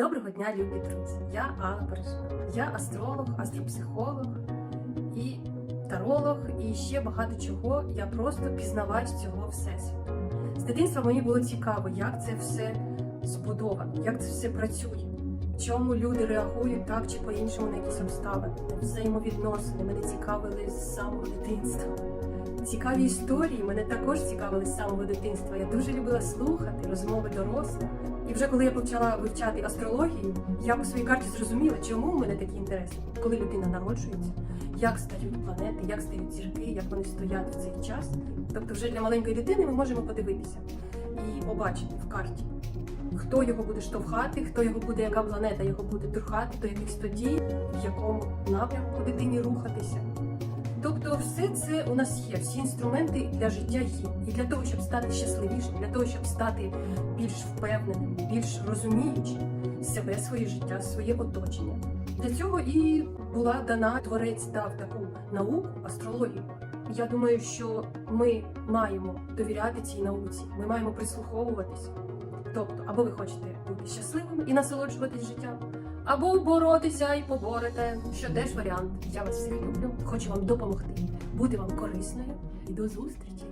Доброго дня, любі друзі! Я Алла Бережна. Я астролог, астропсихолог і таролог, і ще багато чого. Я просто пізнавач цього всесвіту. З дитинства мені було цікаво, як це все збудовано, як це все працює, чому люди реагують так чи по-іншому на якісь обставини, взаємовідносини. Мене цікавили з самого дитинства. Цікаві історії мене також цікавили з самого дитинства. Я дуже любила слухати розмови дорослих. І вже коли я почала вивчати астрологію, я по своїй карті зрозуміла, чому в мене такі інтереси, коли людина народжується, як стають планети, як стають зірки, як вони стоять в цей час. Тобто, вже для маленької дитини ми можемо подивитися і побачити в карті, хто його буде штовхати, хто його буде, яка планета його буде трухати до якихось подій, в якому напрямку дитині рухатися. Все це у нас є, всі інструменти для життя є. І для того, щоб стати щасливішим, для того, щоб стати більш впевненим, більш розуміючим себе, своє життя, своє оточення. Для цього і була дана творець дав таку науку, астрологію. Я думаю, що ми маємо довіряти цій науці, ми маємо прислуховуватись. Тобто, або ви хочете бути щасливими і насолоджуватись життям, або боротися і поборете, що теж варіант. Я вас всіх люблю, хочу вам допомогти, бути вам корисною і до зустрічі!